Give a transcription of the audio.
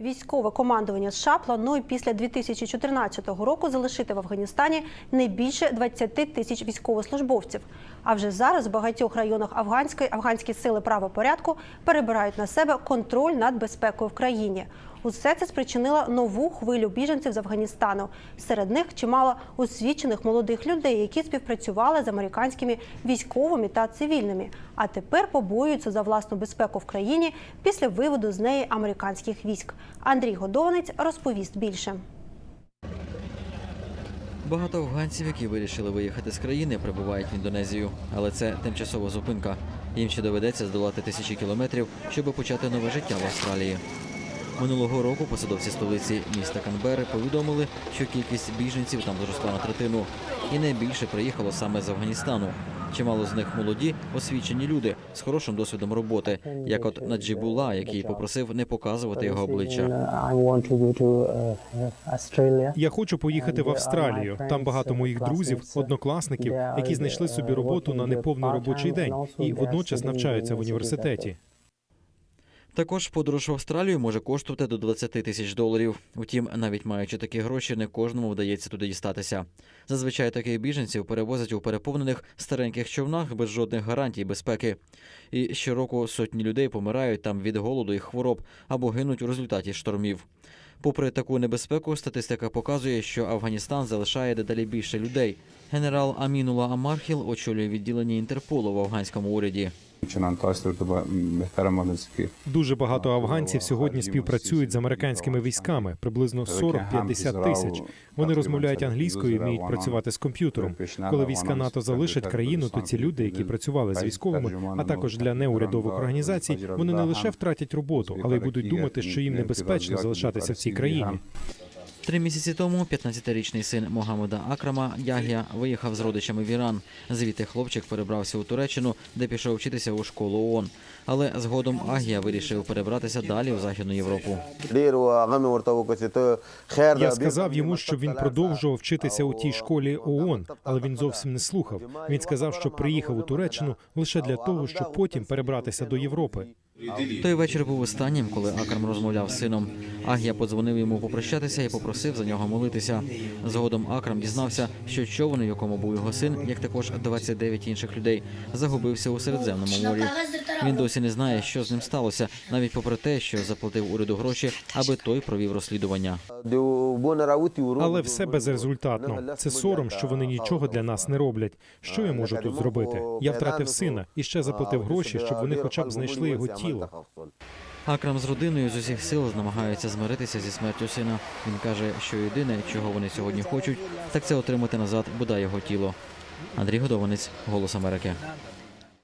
Військове командування США планує після 2014 року залишити в Афганістані не більше 20 тисяч військовослужбовців. А вже зараз в багатьох районах афганської афганські сили правопорядку перебирають на себе контроль над безпекою в країні. Усе це спричинило нову хвилю біженців з Афганістану. Серед них чимало освічених молодих людей, які співпрацювали з американськими військовими та цивільними, а тепер побоюються за власну безпеку в країні після виводу з неї американських військ. Андрій Годованець розповість більше. Багато афганців, які вирішили виїхати з країни, прибувають в Індонезію, але це тимчасова зупинка. Їм ще доведеться здолати тисячі кілометрів, щоб почати нове життя в Австралії. Минулого року посадовці столиці міста Канбери повідомили, що кількість біженців там зросла на третину, і найбільше приїхало саме з Афганістану. Чимало з них молоді, освічені люди з хорошим досвідом роботи, як от Наджибула, який попросив не показувати його обличчя. Я хочу поїхати в Австралію. Там багато моїх друзів, однокласників, які знайшли собі роботу на неповний робочий день і водночас навчаються в університеті. Також подорож в Австралію може коштувати до 20 тисяч доларів. Утім, навіть маючи такі гроші, не кожному вдається туди дістатися. Зазвичай таких біженців перевозять у переповнених стареньких човнах без жодних гарантій безпеки. І щороку сотні людей помирають там від голоду і хвороб або гинуть у результаті штормів. Попри таку небезпеку, статистика показує, що Афганістан залишає дедалі більше людей. Генерал Амінула Амархіл очолює відділення Інтерполу в афганському уряді. Дуже багато афганців сьогодні співпрацюють з американськими військами, приблизно 40-50 тисяч. Вони розмовляють англійською, і вміють працювати з комп'ютером. Коли війська НАТО залишать країну, то ці люди, які працювали з військовими, а також для неурядових організацій, вони не лише втратять роботу, але й будуть думати, що їм небезпечно залишатися в цій країні. Три місяці тому 15-річний син Могамеда Акрама Ягія виїхав з родичами в Іран. Звідти хлопчик перебрався у Туреччину, де пішов вчитися у школу ООН. Але згодом Агія вирішив перебратися далі в Західну Європу. Я сказав йому, щоб він продовжував вчитися у тій школі ООН, але він зовсім не слухав. Він сказав, що приїхав у Туреччину лише для того, щоб потім перебратися до Європи. Той вечір був останнім, коли Акрам розмовляв з сином. Агія подзвонив йому попрощатися і попросив за нього молитися. Згодом Акрам дізнався, що човен, у якому був його син, як також 29 інших людей, загубився у Середземному морі. Він досі не знає, що з ним сталося, навіть попри те, що заплатив уряду гроші, аби той провів розслідування. Але все безрезультатно. Це сором, що вони нічого для нас не роблять. Що я можу тут зробити? Я втратив сина і ще заплатив гроші, щоб вони хоча б знайшли його тіло. Акрам з родиною з усіх сил намагається змиритися зі смертю сина. Він каже, що єдине, чого вони сьогодні хочуть, так це отримати назад бодай його тіло. Андрій Годованець, Голос Америки.